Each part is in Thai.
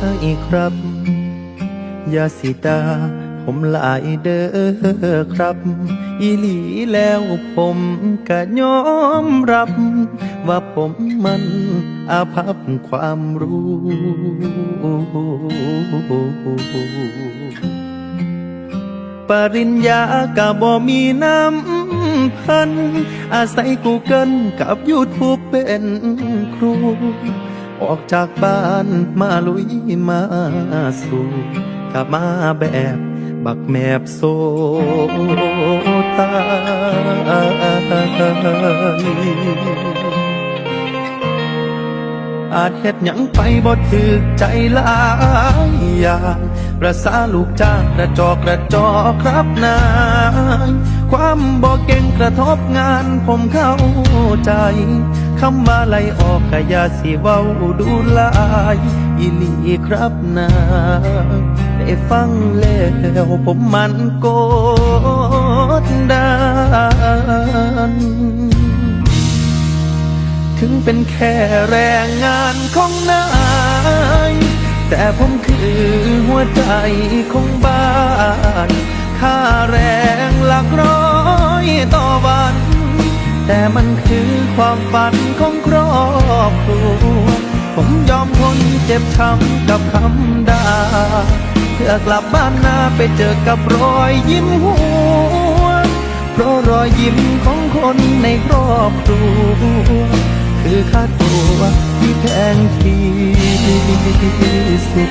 เจ้านายครับ อย่าสิตา ผมหลายเด้อครับ อีหลีแล้วผมก็ยอมรับ ว่าผมมันอาภัพความรู้ ปริญญากะบ่มีน้ำพัน อาศัยกูเกิลกับยูทูบเป็นครู ออกจากบ้านมาลุยมาสู่กลับมาแบบบักแมบโซตาอาจเฮ็ดหยังไปบ่ถึกใจหลายอย่างประสาลูกจ้างกระจอกกระจอกครับนาย ความบ่เก่งกระทบงานผมเข้าใจ คำว่าไล่ออกกะยาสิเว้าดูลายอีหลีครับนาได้ฟังแล้วผมมันโกดดันถึงเป็นแค่แรงงานของนาย แต่ผมคือหัวใจของบ้าน ความฝันของครอบครัว ผมยอมทนเจ็บช้ำกับคำด่าเพื่อกลับบ้านนาไปเจอกับรอยยิ้มหัว เพราะรอยยิ้มของคนในครอบครัว คือค่าตัวที่แพงที่สุด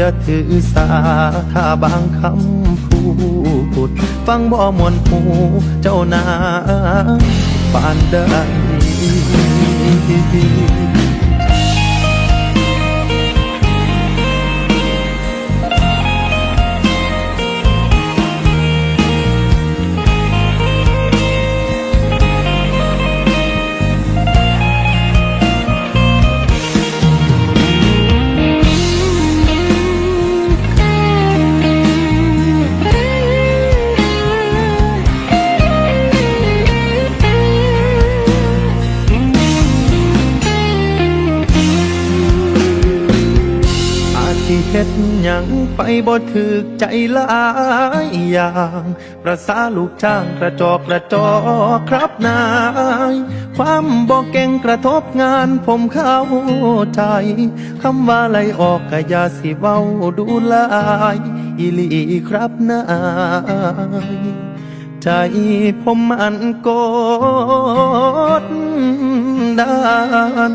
อย่าถือสาถ้าบางคำพูด ฟังบ่มวนหูเจ้านาปานใด สิเฮ็ดหยังไปบ่ถึกใจหลายอย่างประสาลูกจ้างกระจอกกระจอกครับนาย ความบ่เก่งกระทบงานผมเข้าใจคำว่าไล่ออกก็อย่าสิเว้าดูลายอีลีครับนายใจผมมันโกดดัน